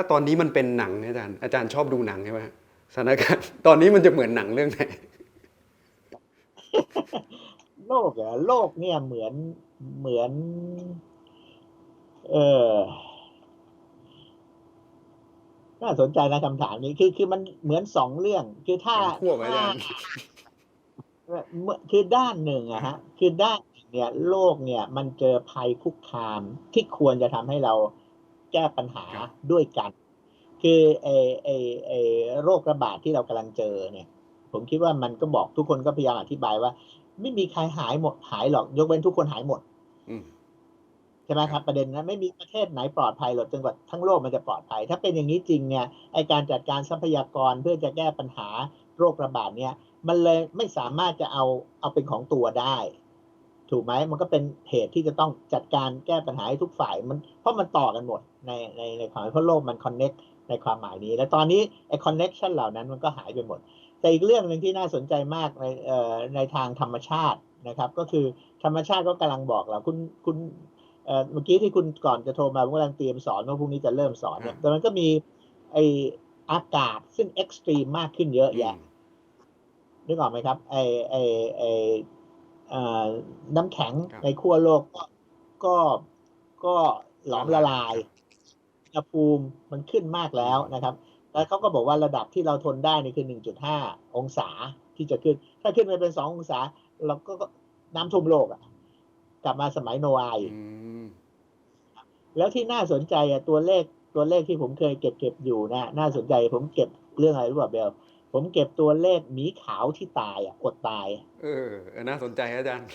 ถ้าตอนนี้มันเป็นหนังเนี่ยอาจารย์อาจารย์ชอบดูหนังใช่ไหมฮะสถานการณ์ตอนนี้มันจะเหมือนหนังเรื่องไหนโลกเหรอโลกเนี่ยเหมือนเหมือน เออน่าสนใจนะคำถามนี้คือคือมันเหมือนสองเรื่อง คือถ้าเหมือนขั้วไหมอาจารย์เมื่อคือด้านหนึ่งอะฮะ คือด้านหนึ่งเนี่ย โลกเนี่ย มันเจอภัยคุกคามที่ควรจะทำให้เรา แก้ปัญหาครับด้วยกัน คือไอไอไอโรคระบาดที่เรากำลังเจอเนี่ย ผมคิดว่ามันก็บอกทุกคนก็พยายามอธิบายว่า ไม่มีใครหายหมดหายหรอก ยกเว้นทุกคนหายหมดอืมใช่ไหมครับประเด็นนั้นไม่มีประเทศไหนปลอดภัยหรอกจนกว่าทั้งโลกมันจะปลอดภัย ถ้าเป็นอย่างนี้จริงเนี่ยไอการจัดการทรัพยากรเพื่อจะแก้ปัญหาโรคระบาดเนี่ย มันเลยไม่สามารถจะเอาเอาเป็นของตัวได้ถูกไหมมันก็เป็นเหตุที่จะต้องจัดการแก้ปัญหาให้ทุกฝ่ายมันเพราะมันต่อกันหมด ในในในความหมายเพราะโลกมันคอนเน็กในความหมายนี้ และตอนนี้ไอคอนเน็ชันเหล่านั้นมันก็หายไปหมด แต่อีกเรื่องหนึ่งที่น่าสนใจมากในเอ่อในทางธรรมชาตินะครับ ก็คือธรรมชาติก็กำลังบอกเราคุณคุณเอ่อเมื่อกี้ที่คุณก่อนจะโทรมาผมกำลังเตรียมสอนว่าพรุ่งนี้จะเริ่มสอนเนี่ยแต่มันก็มีไออากาศซึ่งเอ็กซ์ตรีมมากขึ้นเยอะแยะนึกออกไหมครับไอไอไอเอ่อน้ำแข็งครับในขั้วโลกก็ก็ก็หลอมละลาย อุณหภูมิมันขึ้นมากแล้วนะครับ แล้วเขาก็บอกว่าระดับที่เราทนได้นี่คือ 1.5 องศาที่จะขึ้น ถ้าขึ้นไปเป็น 2 องศา เราก็ก็น้ำท่วมโลกอะกลับมาสมัยโนอาห์อีกอืมแล้วที่น่าสนใจอะตัวเลขตัวเลขที่ผมเคยเก็บเก็บอยู่นะน่าสนใจผมเก็บเรื่องอะไรรู้ป่ะเบลผมเก็บตัวเลขหมีขาวที่ตายอะอดตายเออเออ น่าสนใจอาจารย์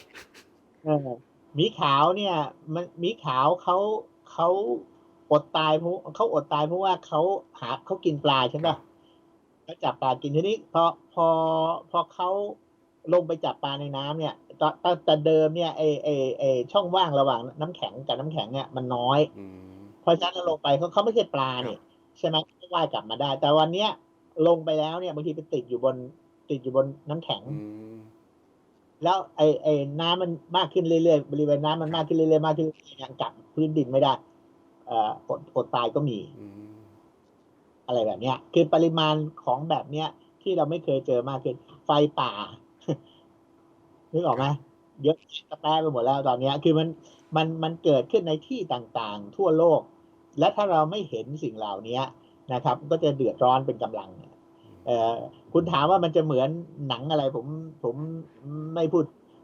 เออหมีขาวเนี่ย มันหมีขาวเขาเขา อดตายเพราะเขาอดตายเพราะว่าเขาหาเขากินปลาใช่ไหมเขาจับปลากินทีนี้พอพอพอเขาลงไปจับปลาในน้ำเนี่ยตอนตอนแต่เดิมเนี่ยไอไอไอช่องว่างระหว่างน้ำแข็งกับน้ำแข็งเนี่ยมันน้อยอืมเพราะฉะนั้นเราลงไปเขาเขาไม่ใช่ปลาเนี่ยใช่ไหมเขาว่ายกลับมาได้ แต่วันเนี้ยลงไปแล้วเนี่ยบางทีไปติดอยู่บนติดอยู่บนน้ำแข็งอืมแล้วไอ้ไอ้น้ำมันมากขึ้นเรื่อยๆบริเวณน้ำมันมากขึ้นเรื่อยๆมากขึ้นเรื่อยๆยังกลับพื้นดินไม่ได้เอ่ออดอดตายก็มีอืมอะไรแบบเนี้ย คือปริมาณของแบบเนี้ย ที่เราไม่เคยเจอมากขึ้นไฟป่านึกออกไหมเยอะกระแตไปหมดแล้วตอนเนี้ยคือมันมันมันเกิดขึ้นในที่ต่างๆ ทั่วโลก และถ้าเราไม่เห็นสิ่งเหล่านี้นะครับ ก็จะเดือดร้อนเป็นกำลังเอ่อคุณถามว่ามันจะเหมือนหนังอะไร ผมผมไม่พูด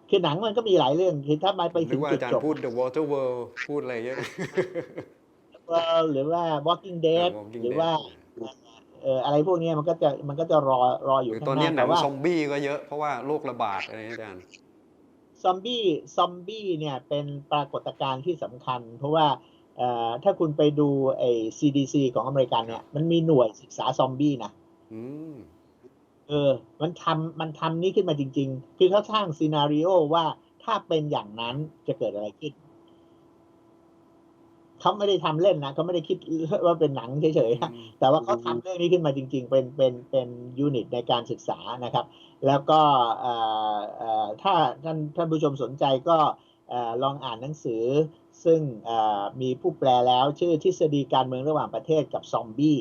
คือหนังมันก็มีหลายเรื่องคือถ้ามาไปหถึรืองว่าจุอาดจารจย์บพูด The Water World พูดอะไรเยอะ หรือว่า Walking Dead อ่า Walking หรือว่า Dead เอ่ออะไรพวกเนี้ยมันก็จะมันก็จะรอรออหยู่รือข้างตอนหนี้น้าหนัแต่งว่าซอมบี้ก็เยอะเพราะว่าโรคระบาดอะไรอาจารย์ซอมบี้ซอมบี้เนี่ยเป็นปรากฏการณ์ที่สำคัญ เพราะว่าเอ่อถ้าคุณไปดูไอ้ CDC ของอเมริกันเนี่ย มันมีหน่วยศึกษาซอมบี้นะอืมเออ มันทำมันทำนี่ขึ้นมาจริง ๆ คือเขาสร้างซีนารีโอว่าถ้าเป็นอย่างนั้นจะเกิดอะไรขึ้น เขาไม่ได้ทำเล่นนะเขาไม่ได้คิดว่าเป็นหนังเฉยๆนะแต่ว่าเขาทำเรื่องนี้ขึ้นมาจริง ๆ เป็นเป็นเป็นยูนิตในการศึกษานะครับ แล้วก็เอ่อเอ่อถ้าท่านท่านผู้ชมสนใจก็เอ่อลองอ่านหนังสือ ซึ่งเอ่อมีผู้แปลแล้วชื่อทฤษฎีการเมืองระหว่างประเทศกับซอมบี้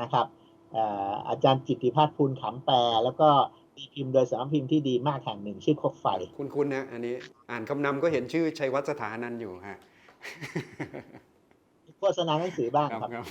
นะครับเอ่ออาจารย์จิตติพัฒน์ภูลขำแปล แล้วก็ตีพิมพ์โดยสำนักพิมพ์ที่ดีมากแห่งหนึ่งชื่อคบไฟ คุณคุณนะอันนี้อ่านคำนำก็เห็นชื่อชัยวัฒน์สถานันท์อยู่ฮะ โฆษณาหนังสือบ้างครับครับครับ